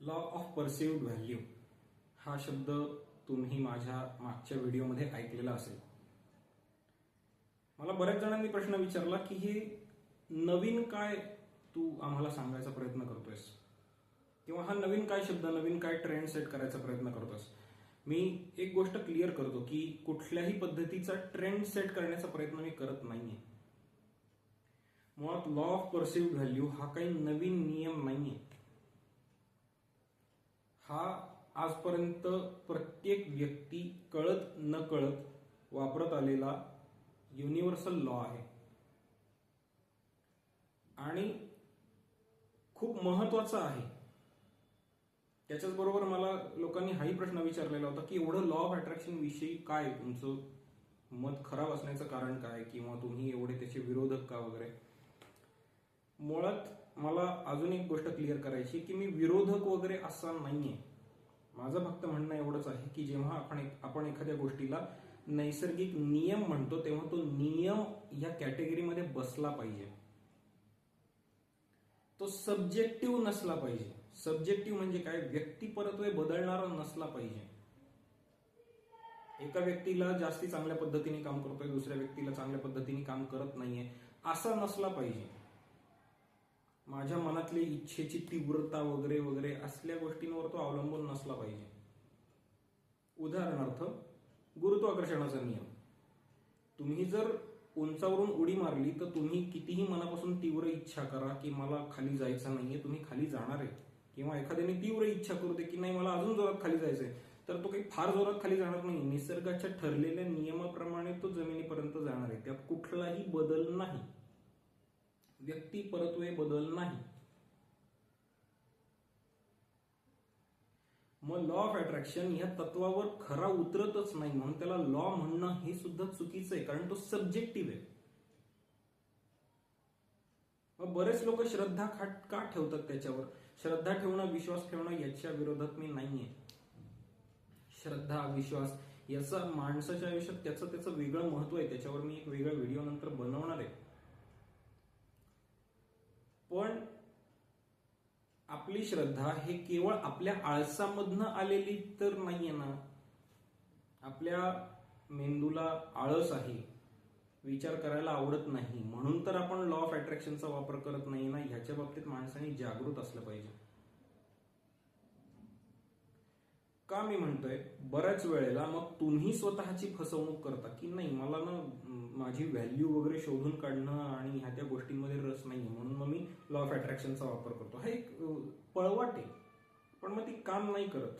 Law of perceived value हा शब्द तुम्ही माझ्या मागच्या व्हिडिओमध्ये ऐकलेला असेल. मला बऱ्याच जणांनी प्रश्न विचारला की हे नवीन काय तू आम्हाला सांगायचा प्रयत्न करतोयस? किंवा हा नवीन काय शब्द नवीन काय ट्रेंड सेट करायचा प्रयत्न करतोस मी एक गोष्ट क्लिअर करतो की कुठल्याही पद्धतीचा ट्रेंड सेट करण्याचा प्रयत्न मी करत नाहीये. मुळात लॉ ऑफ परसिव्ड व्हॅल्यू हा काही नवीन नियम नाहीये. हा आजपर्यंत प्रत्येक व्यक्ती कळत न कळत वापरत आलेला युनिव्हर्सल लॉ आहे. आणि खूप महत्त्वाचा आहे. त्याच्याच बरोबर मला लोकांनी हाही प्रश्न विचारलेला होता की एवढं लॉ ऑफ अट्रॅक्शन विषयी काय तुमचं मत खराब असण्याचं कारण काय? किंवा तुम्ही एवढे त्याचे विरोधक का वगैरे? मुळात मला अजून एक गोष्ट क्लिअर करायची की मी विरोधक वगैरे असा नाहीये. माझं फक्त म्हणणं एवढंच आहे की जेव्हा आपण आपण एखाद्या गोष्टीला नैसर्गिक नियम म्हणतो तेव्हा तो नियम या कॅटेगरीमध्ये बसला पाहिजे. तो सब्जेक्टिव्ह नसला पाहिजे. सब्जेक्टिव्ह म्हणजे काय? व्यक्तिपरत्वे बदलणारा नसला पाहिजे. एका व्यक्तीला जास्ती चांगल्या पद्धतीने काम करतोय दुसऱ्या व्यक्तीला चांगल्या पद्धतीने काम करत नाहीये असा नसला पाहिजे. माझ्या मनातली इच्छेची तीव्रता वगैरे वगैरे असल्या गोष्टींवर तो अवलंबून नसला पाहिजे. उदाहरणार्थ गुरुत्वाकर्षणाचा नियम. तुम्ही जर उंचावरून उडी मारली तर तुम्ही कितीही मनापासून तीव्र इच्छा करा की मला खाली जायचं नाहीये तुम्ही खाली जाणार आहे. किंवा एखाद्याने तीव्र इच्छा करू दे की नाही मला अजून जोरात खाली जायचंय तर तो काही फार जोरात खाली जाणार नाही निसर्गाच्या ठरलेल्या नियमाप्रमाणे तो जमिनीपर्यंत जाणार आहे. त्यात कुठलाही बदल नाही. व्यक्ती परत्वे बदल नाही. मग लॉ ऑफ अट्रॅक्शन या तत्वावर खरा उतरतच नाही म्हणून त्याला लॉ म्हणणं हे सुद्धा चुकीचं आहे कारण तो सब्जेक्टिव्ह आहे. मग बरेच लोक श्रद्धा खाट का ठेवतात त्याच्यावर? श्रद्धा ठेवणं विश्वास ठेवणं याच्या विरोधात मी नाहीये. श्रद्धा विश्वास याचा माणसाच्या आयुष्यात त्याचं त्याचं वेगळं महत्त्व आहे. त्याच्यावर मी एक वेगळा व्हिडिओ नंतर बनवणार आहे. पण आपली श्रद्धा हे केवळ आपल्या आळसामधनं आलेली तर नाहीये ना. आपल्या मेंदूला आळस आहे विचार करायला आवडत नाही. म्हणून तर आपण लॉ ऑफ अट्रॅक्शनचा वापर करत नाही ना. ह्याच्या बाबतीत माणसाने जागृत असलं पाहिजे. का मी म्हणतोय बऱ्याच वेळेला मग तुम्ही स्वतःची फसवणूक करता की नाही मला ना माझी व्हॅल्यू वगैरे शोधून काढणं आणि ह्या त्या गोष्टींमध्ये रस नाही म्हणून मग मी लॉ ऑफ अट्रॅक्शनचा वापर करतो. हा एक पळवाट आहे पण मग ती काम नाही करत.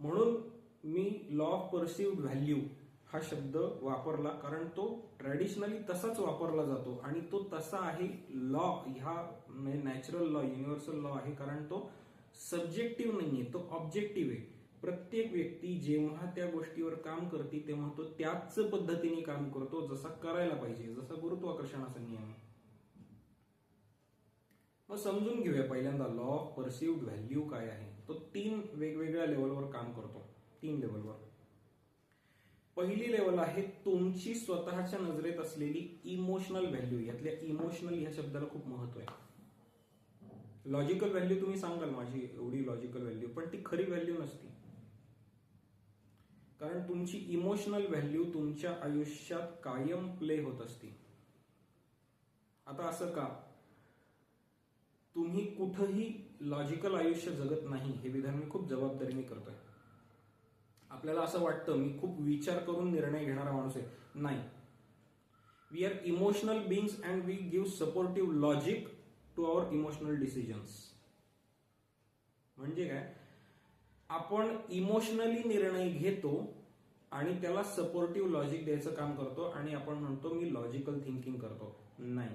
म्हणून मी लॉ ऑफ परसिव्ह व्हॅल्यू हा शब्द वापरला कारण तो ट्रॅडिशनली तसाच वापरला जातो आणि तो तसा आहे लॉ ह्या नॅचरल लॉ युनिव्हर्सल लॉ आहे कारण तो सब्जेक्टिव्ह नाहीये तो ऑब्जेक्टिव्ह आहे. प्रत्येक व्यक्ती जेव्हा त्या गोष्टीवर काम करते तेव्हा तो त्याच पद्धतीने काम करतो जसा करायला पाहिजे जसा गुरुत्वाकर्षणाचा नियम आहे. मग समजून घेऊया पहिल्यांदा लॉ ऑफ परसिव्ड व्हॅल्यू काय आहे? तो तीन वेगवेगळ्या लेवलवर काम करतो तीन लेवलवर पहिली लेवल आहे तुमची स्वतःच्या नजरेत असलेली इमोशनल व्हॅल्यू यातल्या इमोशनल ह्या शब्दाला खूप महत्त्व आहे. लॉजिकल व्हॅल्यू तुम्ही सांगाल माझी एवढी लॉजिकल व्हॅल्यू पण ती खरी व्हॅल्यू नसती. कारण तुमची इमोशनल व्हॅल्यू तुमच्या आयुष्यात कायम प्ले होत असते. आता असं का? तुम्ही कुठंही लॉजिकल आयुष्य जगत नाही हे विधान मी खूप जबाबदारीने करतोय. आपल्याला असं वाटतं मी खूप विचार करून निर्णय घेणारा माणूस आहे. नाही. We are emotional beings and we give supportive logic to our emotional decisions म्हणजे काय? आपण इमोशनली निर्णय घेतो आणि त्याला सपोर्टिव्ह लॉजिक द्यायचं काम करतो आणि आपण म्हणतो मी लॉजिकल थिंकिंग करतो. नाही.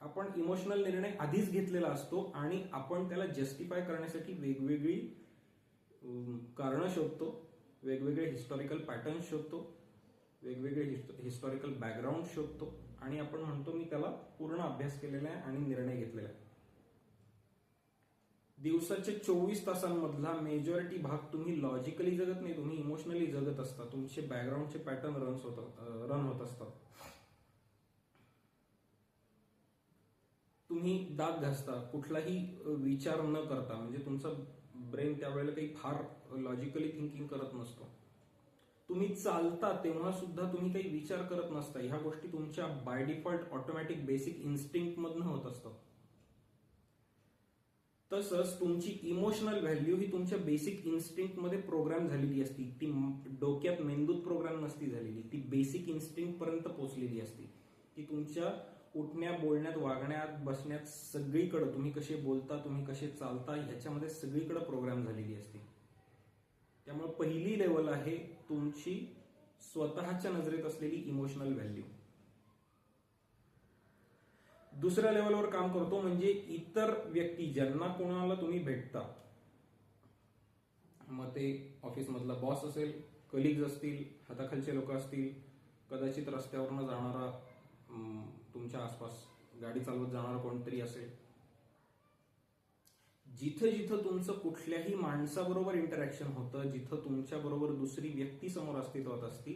आपण इमोशनल निर्णय आधीच घेतलेला असतो आणि आपण त्याला जस्टिफाय करण्यासाठी वेगवेगळी कारणं शोधतो वेगवेगळे हिस्टॉरिकल पॅटर्न शोधतो वेगवेगळे हिस्टॉरिकल बॅकग्राऊंड शोधतो. आणि आपण म्हणतो मी त्याला पूर्ण अभ्यास केलेला आहे आणि निर्णय घेतलेला आहे. दिवसाच्या चोवीस तासांमधला मेजॉरिटी भाग तुम्ही लॉजिकली जगत नाही तुम्ही इमोशनली जगत असता. तुमचे बॅकग्राऊंडचे पॅटर्न रन होत रन होत असतात. तुम्ही दात घासता कुठलाही विचार न करता म्हणजे तुमचा ब्रेन त्यावेळेला काही फार लॉजिकली थिंकिंग करत नसतो. तुम्ही चालता तेव्हा सुद्धा तुम्ही काही विचार करत नसता. ह्या गोष्टी तुमच्या by default automatic basic instinct मधनं होत असतं. तसंच तुमची इमोशनल व्हॅल्यू ही तुमच्या बेसिक इन्स्टिंक्टमध्ये प्रोग्राम झालेली असती. ती डोक्यात मेंदूत प्रोग्राम नसती झालेली. ती बेसिक इन्स्टिंक्ट पर्यंत पोहोचलेली असती. ती तुमच्या उठण्या बोलण्यात वागण्यात बसण्यात सगळीकडे तुम्ही कसे बोलता तुम्ही कसे चालता ह्याच्यामध्ये सगळीकडे प्रोग्राम झालेली असते. त्यामुळे पहिली लेवल आहे तुमची स्वतःच्या नजरेत असलेली इमोशनल व्हॅल्यू दुसऱ्या लेवलवर काम करतो म्हणजे इतर व्यक्ती ज्यांना कोणाला तुम्ही भेटता. मग ते ऑफिसमधला बॉस असेल कलिग्ज असतील हाताखालचे लोक असतील कदाचित रस्त्यावरनं जाणारा तुमच्या आसपास गाडी चालवत जाणारा कोणतरी असेल जिथं जिथं तुमचं कुठल्याही माणसाबरोबर इंटरॅक्शन होतं जिथं तुमच्या बरोबर दुसरी व्यक्ती समोर अस्तित्वात असती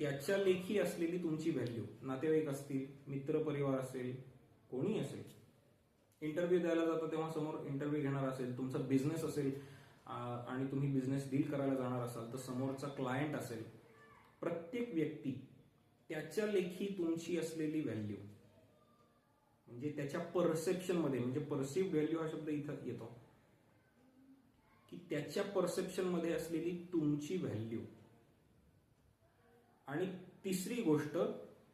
त्याच्या लेखी असलेली तुमची व्हॅल्यू नातेवाईक असतील मित्र परिवार असेल कोणी असेल. इंटरव्ह्यू द्यायला जाता तेव्हा समोर इंटरव्ह्यू घेणार असेल तुमचा बिझनेस असेल आणि तुम्ही बिझनेस डील करायला जाणार असाल तर समोरचा क्लायंट असेल. प्रत्येक व्यक्ती त्याच्या लेखी तुमची असलेली व्हॅल्यू म्हणजे त्याच्या परसेप्शनमध्ये म्हणजे परसिव्ह व्हॅल्यू हा शब्द इथं येतो. की त्याच्या परसेप्शनमध्ये असलेली तुमची व्हॅल्यू आणि तिसरी गोष्ट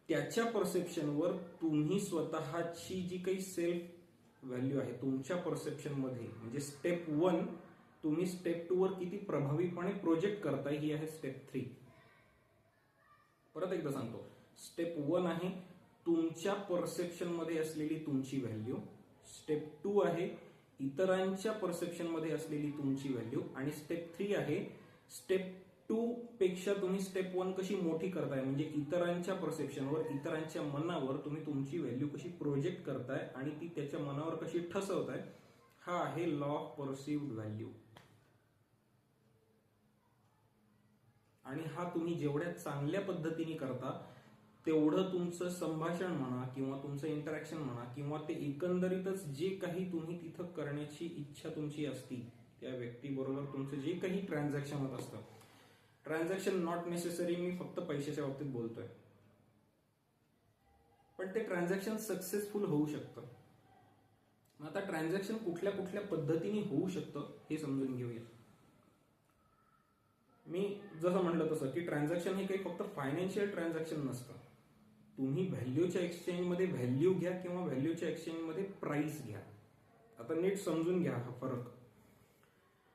त्याच्या परसेप्शनवर तुम्ही स्वतःची जी काही सेल्फ व्हॅल्यू आहे तुमच्या परसेप्शनमध्ये म्हणजे स्टेप वन तुम्ही स्टेप टू वर किती प्रभावीपणे प्रोजेक्ट करताय ही आहे स्टेप थ्री परत एकदा सांगतो. स्टेप वन आहे तुमच्या परसेप्शनमध्ये असलेली तुमची व्हॅल्यू स्टेप टू आहे इतरांच्या परसेप्शनमध्ये असलेली तुमची व्हॅल्यू आणि स्टेप थ्री आहे स्टेप टू पेक्षा तुम्ही स्टेप वन कशी मोठी करताय? म्हणजे इतरांच्या परसेप्शनवर इतरांच्या मनावर तुम्ही तुमची व्हॅल्यू कशी प्रोजेक्ट करताय आणि ती त्याच्या मनावर कशी ठसवताय? हा आहे लॉ ऑफ परसिव्ड व्हॅल्यू आणि हा तुम्ही जेवढ्या चांगल्या पद्धतीने करता तेवढं तुमचं संभाषण म्हणा किंवा तुमचं इंटरॅक्शन म्हणा किंवा ते एकंदरीतच जे काही तुम्ही तिथं करण्याची इच्छा तुमची असती त्या व्यक्तीबरोबर तुमचं जे काही ट्रान्झॅक्शन होत असतं. ट्रान्झॅक्शन नॉट नेसेसरी मी फक्त पैशाच्या बाबतीत बोलतोय. पण ते ट्रान्झॅक्शन सक्सेसफुल होऊ शकतं. आता ट्रान्झॅक्शन कुठल्या कुठल्या पद्धतीने होऊ शकतं हे समजून घेऊया. मी जसं म्हणलं तसं की ट्रान्झॅक्शन हे काही फक्त फायनान्शियल ट्रान्झॅक्शन नसतं. तुम्ही व्हॅल्यूच्या एक्सचेंजमध्ये व्हॅल्यू घ्या किंवा व्हॅल्यूच्या एक्सचेंजमध्ये प्राइस घ्या. आता नीट समजून घ्या हा फरक.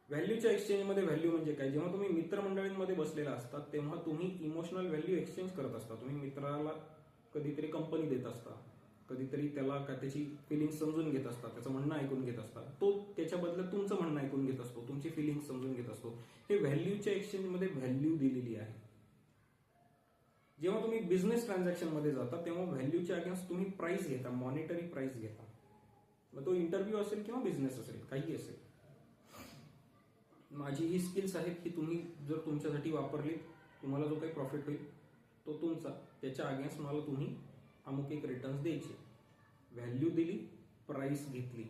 व्हॅल्यूच्या एक्सचेंजमध्ये व्हॅल्यू म्हणजे काय? जेव्हा तुम्ही मित्रमंडळींमध्ये बसलेला असतात तेव्हा तुम्ही इमोशनल व्हॅल्यू एक्सचेंज करत असता. तुम्ही मित्राला कधीतरी कंपनी देत असता. कधीतरी त्याला का त्याची फिलिंग समजून घेत असता त्याचं म्हणणं ऐकून घेत असता. तो त्याच्या बदल्यात तुमचं म्हणणं ऐकून घेत असतो. तुमची फिलिंग समजून घेत असतो. हे व्हॅल्यूच्या एक्सचेंजमध्ये व्हॅल्यू दिलेली आहे. जेव्हा तुम्ही बिझनेस ट्रान्झॅक्शनमध्ये जाता तेव्हा व्हॅल्यूच्या अगेन्स्ट तुम्ही प्राइस घेता मॉनिटरी प्राइस घेता. मग तो इंटरव्ह्यू असेल किंवा बिझनेस असेल काही असेल. माझी ही स्किल्स आहेत की तुम्ही जर तुमच्यासाठी वापरली तुम्हाला जो काही प्रॉफिट होईल तो तुमचा. त्याच्या अगेन्स्ट मला तुम्ही अमुक एक रिटर्न्स द्यायचे. व्हॅल्यू दिली प्राइस घेतली.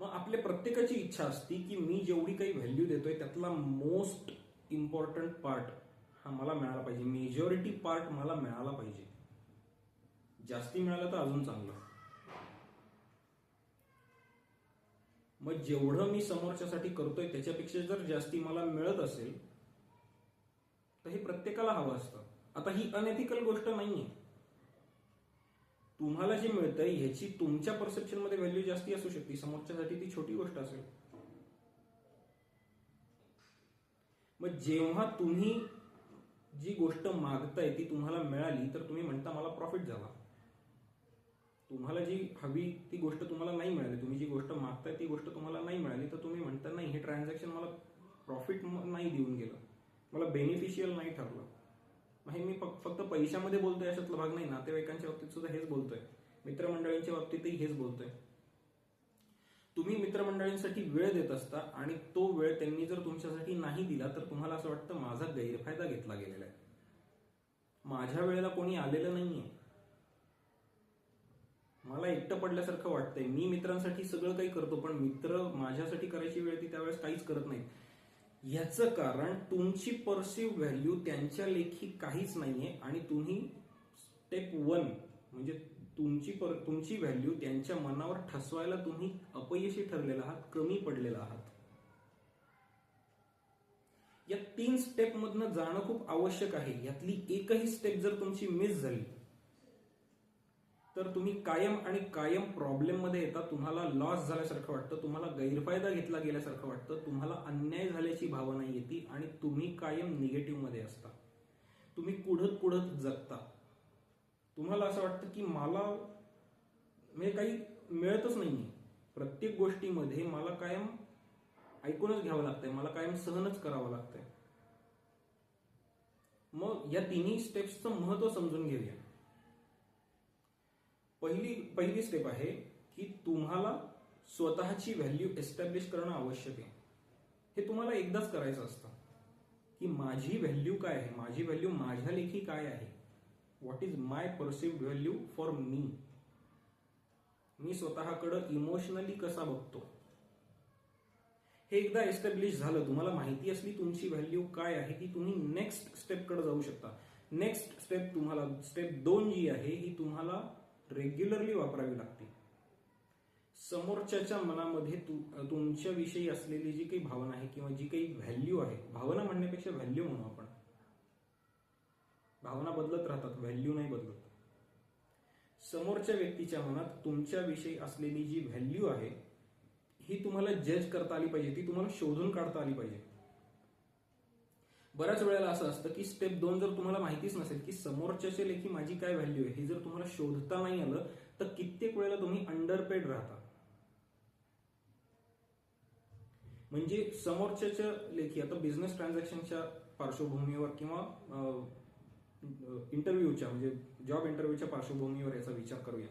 मग आपल्या प्रत्येकाची इच्छा असती की मी जेवढी काही व्हॅल्यू देतोय त्यातला मोस्ट इम्पॉर्टंट पार्ट हा मला मिळाला पाहिजे. मेजॉरिटी पार्ट मला मिळाला पाहिजे. जास्ती मिळालं तर अजून चांगलं. मग जेवढं मी समोरच्यासाठी करतोय त्याच्यापेक्षा जर जास्ती मला मिळत असेल तर हे प्रत्येकाला हवं असतं. आता ही अनएथिकल गोष्ट नाहीये. तुम्हाला जे मिळतंय ह्याची तुमच्या परसेप्शनमध्ये व्हॅल्यू जास्ती असू शकते. समोरच्यासाठी ती छोटी गोष्ट असेल. मग जेव्हा तुम्ही जी गोष्ट मागताय ती तुम्हाला मिळाली तर तुम्ही म्हणता मला प्रॉफिट झाला. तुम्हाला जी हवी ती गोष्ट तुम्हाला नाही मिळाली तुम्ही जी गोष्ट मागताय ती गोष्ट तुम्हाला नाही मिळाली तर तुम्ही म्हणता नाही हे ट्रान्झॅक्शन मला प्रॉफिट नाही देऊन गेलं. मला बेनिफिशियल नाही ठरलं. हे मी फक्त पैशामध्ये बोलतोय अशातला भाग नाही नातेवाईकांच्या बाबतीत सुद्धा हेच बोलतोय. मित्रमंडळींच्या बाबतीतही हेच बोलतोय. तुम्ही मित्रमंडळींसाठी वेळ देत असता आणि तो वेळ त्यांनी जर तुमच्यासाठी नाही दिला तर तुम्हाला असं वाटतं माझा गैरफायदा घेतला गेलेला आहे. माझ्या वेळेला कोणी आलेलं नाहीये. मला एकटं पडल्यासारखं वाटतंय. मी मित्रांसाठी सगळं काही करतो पण मित्र माझ्यासाठी करायची वेळ ती त्यावेळेस काहीच करत नाहीत. याचं कारण तुमची परसिव्ह व्हॅल्यू त्यांच्या लेखी काहीच नाहीये आणि तुम्ही स्टेप वन म्हणजे तुमची पर तुमची व्हॅल्यू त्यांच्या मनावर ठसवायला तुम्ही अपयशी ठरलेला आहात कमी पडलेला आहात. या तीन स्टेप मधनं जाणं खूप आवश्यक आहे. यातली एकही स्टेप जर तुमची मिस झाली तर तुम्ही कायम आणि कायम प्रॉब्लेममध्ये येता. तुम्हाला लॉस झाल्यासारखं वाटतं तुम्हाला गैरफायदा घेतला गेल्यासारखं वाटतं तुम्हाला अन्याय झाल्याची भावना येते आणि तुम्ही कायम निगेटिव्हमध्ये असता. तुम्ही कुढत कुढत जगता. तुम्हाला असं वाटतं की मला म्हणजे काही मिळतच नाहीये. प्रत्येक गोष्टीमध्ये मला कायम ऐकूनच घ्यावं लागतंय. मला कायम सहनच करावं लागतंय. मग या तिन्ही स्टेप्सचं महत्त्व समजून घेऊया. पहिली पहिली स्टेप आहे की तुम्हाला स्वतःची व्हॅल्यू एस्टॅब्लिश करणं आवश्यक आहे. हे तुम्हाला एकदाच करायचं असतं की माझी व्हॅल्यू काय आहे? माझी व्हॅल्यू माझ्या लेखी काय आहे? What is my perceive value for me मी स्वतःकडं इमोशनली कसा बघतो? हे एकदा एस्टॅब्लिश झालं तुम्हाला माहिती असली तुमची व्हॅल्यू काय आहे की तुम्ही नेक्स्ट स्टेपकडे जाऊ शकता. नेक्स्ट स्टेप तुम्हाला स्टेप दोन जी आहे ही तुम्हाला रेग्युलरली वापरावी लागते. समोरच्याच्या मनामध्ये तु- तुमच्याविषयी असलेली जी काही भावना आहे किंवा जी काही व्हॅल्यू आहे भावना म्हणण्यापेक्षा व्हॅल्यू म्हणू आपण. भावना बदलत राहतात व्हॅल्यू नाही बदलत. समोरच्या व्यक्तीच्या मनात तुमच्याविषयी असलेली जी व्हॅल्यू आहे ही तुम्हाला जज करता आली पाहिजे ती तुम्हाला शोधून काढता आली पाहिजे. बऱ्याच वेळेला असं असतं की स्टेप दोन जर तुम्हाला माहितीच नसेल की समोरच्याच्या लेखी माझी काय व्हॅल्यू आहे हे जर तुम्हाला शोधता नाही आलं तर कित्येक वेळेला तुम्ही अंडरपेड राहता. म्हणजे समोरच्याच्या लेखी आता बिझनेस ट्रान्झॅक्शनच्या पार्श्वभूमीवर किंवा इंटरव्ह्यूच्या म्हणजे जॉब इंटरव्ह्यूच्या पार्श्वभूमीवर याचा विचार करूया.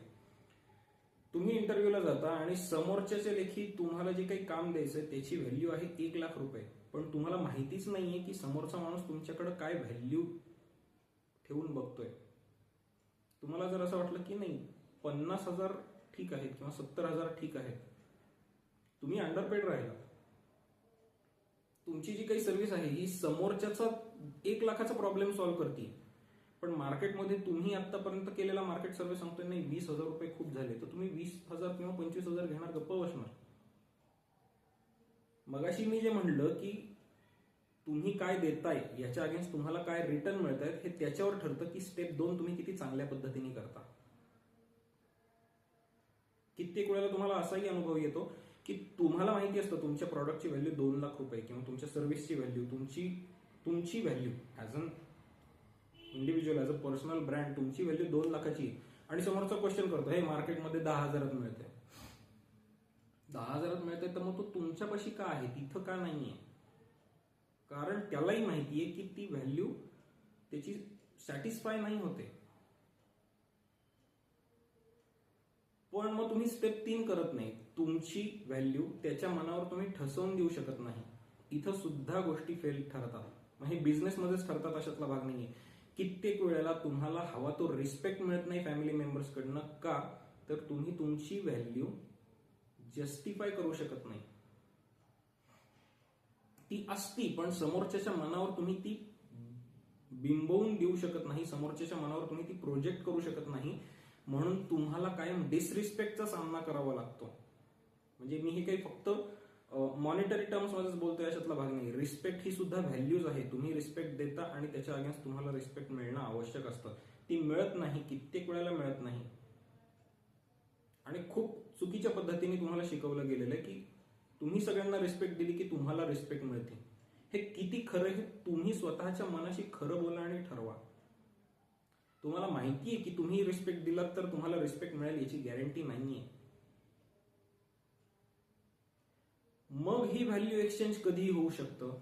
तुम्ही इंटरव्ह्यूला जाता आणि समोरच्याच्या लेखी तुम्हाला जे काही काम द्यायचं त्याची व्हॅल्यू आहे एक लाख रुपये. पण तुम्हाला माहितीच नाहीये की समोरचा माणूस तुमच्याकडे काय व्हॅल्यू ठेवून बघतोय. तुम्हाला जर असं वाटलं की नाही पन्नास हजार ठीक आहेत किंवा सत्तर हजार ठीक आहेत. तुम्ही अंडरपेड राहिला. तुमची जी काही सर्व्हिस आहे ही समोरच्याचा एक लाखाचा प्रॉब्लेम सॉल्व्ह करते पण मार्केटमध्ये तुम्ही आतापर्यंत केलेला मार्केट सर्वे सांगतोय नाही वीस हजार रुपये खूप झाले. तर तुम्ही वीस हजार किंवा पंचवीस हजार घेणार गप्प बसणार मगाशी मी जे म्हणलं की तुम्ही काय देताय याच्या अगेन्स्ट तुम्हाला काय रिटर्न मिळत आहेत हे त्याच्यावर ठरतं की स्टेप दोन तुम्ही किती चांगल्या पद्धतीने करता. कित्येक वेळेला तुम्हाला असाही अनुभव येतो की तुम्हाला माहिती असतं तुमच्या प्रॉडक्टची व्हॅल्यू दोन लाख रुपये किंवा तुमच्या सर्व्हिसची व्हॅल्यू तुमची तुमची value as an individual as a personal brand तुमची व्हॅल्यू दोन लाखाची आणि समोरचा क्वेश्चन करतो हे मार्केटमध्ये दहा हजारात मिळते दहा हजारात मिळते तर मग तो तुमच्यापाशी का आहे? तिथं का नाहीये? कारण त्यालाही माहिती आहे की ती व्हॅल्यू त्याची सॅटिस्फाय नाही होते. पण मग तुम्ही स्टेप तीन करत नाही. तुमची व्हॅल्यू त्याच्या मनावर तुम्ही ठसवून देऊ शकत नाही. इथं सुद्धा गोष्टी फेल ठरतात. मग हे बिझनेसमध्येच ठरतात अशातला भाग नाहीये. कित्येक वेळेला तुम्हाला हवा तो रिस्पेक्ट मिळत नाही फॅमिली मेंबर्स कडनं का? तर तुम्ही तुमची व्हॅल्यू जस्टिफाय करू शकत नाही. ती असती पण समोरच्याच्या मनावर तुम्ही ती बिंबवून देऊ शकत नाही समोरच्याच्या मनावर तुम्ही ती प्रोजेक्ट करू शकत नाही. म्हणून तुम्हाला कायम डिसरिस्पेक्टचा सामना करावा लागतो. म्हणजे मी हे काही फक्त मॉनिटरी टर्म्स मध्येच बोलतोय अशातला भाग नाही. रिस्पेक्ट ही सुद्धा व्हॅल्यूज आहे. तुम्ही रिस्पेक्ट देता आणि त्याच्या अगेन्स्ट तुम्हाला रिस्पेक्ट मिळणं आवश्यक असतं. ती मिळत नाही कित्येक वेळेला मिळत नाही. आणि खूप चुकीच्या पद्धतीने तुम्हाला शिकवलं गेलेलं आहे की तुम्ही सगळ्यांना रिस्पेक्ट दिली की तुम्हाला रिस्पेक्ट मिळते. हे किती खरं हे तुम्ही स्वतःच्या मनाशी खरं बोला आणि ठरवा. तुम्हाला माहिती आहे की तुम्ही रिस्पेक्ट दिलात तर तुम्हाला रिस्पेक्ट मिळेल याची गॅरंटी नाहीये. मग ही व्हॅल्यू एक्सचेंज कधीही होऊ शकतं.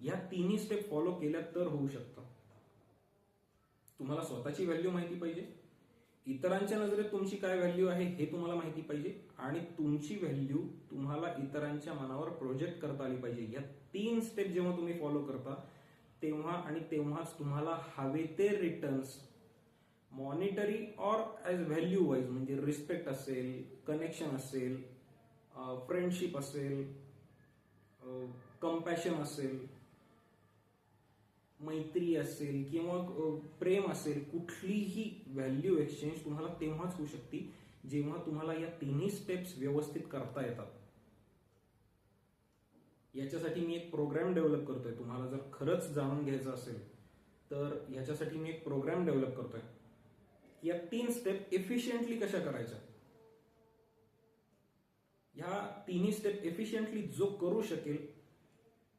या तिन्ही स्टेप फॉलो केल्या तर होऊ शकतं. तुम्हाला स्वतःची व्हॅल्यू माहिती पाहिजे. इतरांच्या नजरेत तुमची काय व्हॅल्यू आहे हे तुम्हाला माहिती पाहिजे. आणि तुमची व्हॅल्यू तुम्हाला इतरांच्या मनावर प्रोजेक्ट करता आली पाहिजे. या तीन स्टेप जेव्हा तुम्ही फॉलो करता तेव्हा आणि तेव्हाच तुम्हाला हवे ते returns monetary or as value wise म्हणजे रिस्पेक्ट असेल कनेक्शन असेल फ्रेंडशिप असेल कम्पॅशन असेल मैत्री असेल किंवा प्रेम असेल कुठलीही व्हॅल्यू एक्सचेंज तुम्हाला तेव्हाच होऊ शकते जेव्हा तुम्हाला या तिन्ही स्टेप्स व्यवस्थित करता येतात. याच्यासाठी मी एक प्रोग्राम डेव्हलप करतोय. तुम्हाला जर खरंच जाणून घ्यायचं असेल तर ह्याच्यासाठी मी एक प्रोग्राम डेव्हलप करतोय. या तीन स्टेप एफिशियंटली कशा करायच्या? ह्या तिन्ही स्टेप एफिशियंटली जो करू शकेल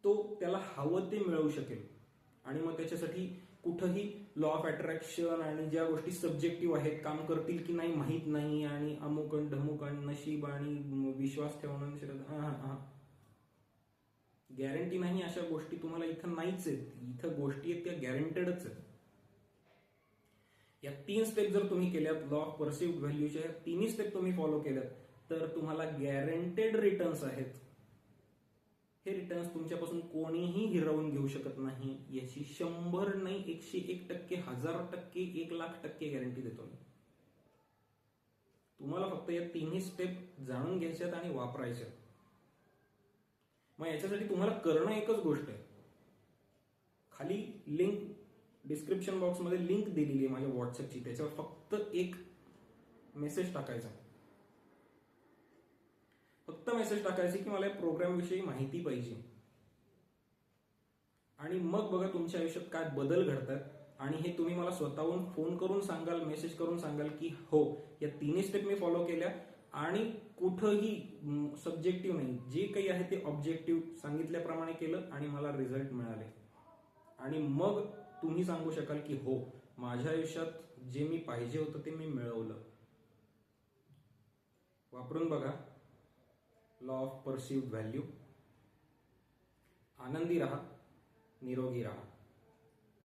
तो त्याला हवं ते मिळवू शकेल. आणि मग त्याच्यासाठी कुठंही लॉ ऑफ अट्रॅक्शन आणि ज्या गोष्टी सब्जेक्टिव्ह आहेत काम करतील की नाही माहीत नाही आणि अमुक आणि ढमुक आणि नशीब आणि विश्वास ठेवणं हा हा गॅरंटी नाही अशा गोष्टी तुम्हाला इथं नाहीच आहेत. इथं गोष्टी आहेत त्या गॅरंटेडच आहेत. या तीन स्टेप जर तुम्ही केल्यात लॉ ऑफ परसिव्ह व्हॅल्यूच्या या तिन्ही स्टेप तुम्ही फॉलो केल्यात तर तुम्हाला गॅरंटेड रिटर्न्स आहेत. हे रिटर्न्स तुमच्यापासून कोणीही हिरवून घेऊ शकत नाही. याची शंभर नाही एकशे एक टक्के हजार टक्के एक लाख टक्के गॅरंटी देतो मी. तुम्हाला फक्त या तिन्ही स्टेप जाणून घ्यायच्यात आणि वापरायच्यात मग याच्यासाठी तुम्हाला करणं एकच गोष्ट आहे. खाली लिंक डिस्क्रिप्शन बॉक्समध्ये लिंक दिलेली आहे माझ्या व्हॉट्सअपची त्याच्यावर फक्त एक मेसेज टाकायचा. फक्त मेसेज टाकायचे की मला या प्रोग्रामविषयी माहिती पाहिजे. आणि मग बघा तुमच्या आयुष्यात काय बदल घडतात. आणि हे तुम्ही मला स्वतःहून फोन करून सांगाल मेसेज करून सांगाल की हो या तिन्ही स्टेप मी फॉलो केल्या. आणि कुठंही सब्जेक्टिव्ह नाही. जे काही आहे ते ऑब्जेक्टिव्ह सांगितल्याप्रमाणे केलं आणि मला रिझल्ट मिळाले. आणि मग तुम्ही सांगू शकाल की हो माझ्या आयुष्यात जे मी पाहिजे होतं ते मी मिळवलं. वापरून बघा. लॉ ऑफ परसिव्ह व्हॅल्यू आनंदी राहा निरोगी राहा